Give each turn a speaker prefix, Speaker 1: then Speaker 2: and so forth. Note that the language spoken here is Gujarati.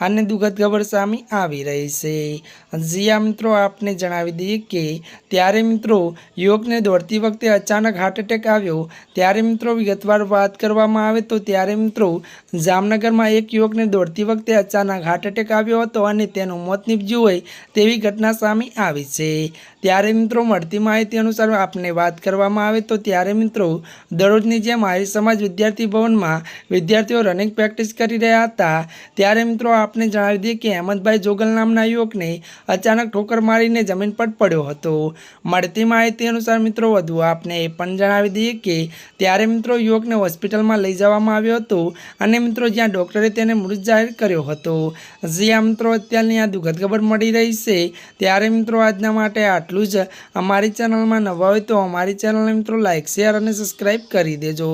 Speaker 1: અને દુઃખદ ખબર સામે આવી રહી છે. જીયા મિત્રો, આપને જણાવી દઈએ કે ત્યારે મિત્રો યુવકને દોડતી વખતે અચાનક હાર્ટ એટેક આવ્યો. ત્યારે મિત્રો વિગતવાર વાત કરવામાં આવે તો ત્યારે મિત્રો જામનગરમાં એક યુવકને દોડતી વખતે અચાનક હાર્ટ એટેક આવ્યો હતો અને તેનું મોત નીપજ્યું હોય તેવી ઘટના સામે આવી છે. ત્યારે મિત્રો મળતી માહિતી અનુસાર આપને વાત કરવામાં આવે તો ત્યારે મિત્રો દરરોજની જેમ આર્ય સમાજ વિદ્યાર્થી ભવનમાં વિદ્યાર્થીઓ રનિંગ પ્રેક્ટિસ કરી રહ્યા હતા. ત્યારે મિત્રો આપને જણાવી દઈએ કે હેમંતભાઈ જોગલ નામના યુવકને અચાનક ઠોકર મારીને જમીન પર પડ્યો હતો. મળતી માહિતી અનુસાર મિત્રો, વધુ આપને એ પણ જણાવી દઈએ કે ત્યારે મિત્રો યુવકને હોસ્પિટલમાં લઈ જવામાં આવ્યો હતો અને મિત્રો જ્યાં ડૉક્ટરે તેને મૃત જાહેર કર્યો હતો. જ્યાં મિત્રો, અત્યારની આ દુઃખદ ખબર મળી રહી છે. ત્યારે મિત્રો આજના માટે આટલું જ. અમારી ચેનલમાં નવા હોય તો અમારી ચેનલને મિત્રો લાઇક શેર અને સબસ્ક્રાઈબ કરી દેજો.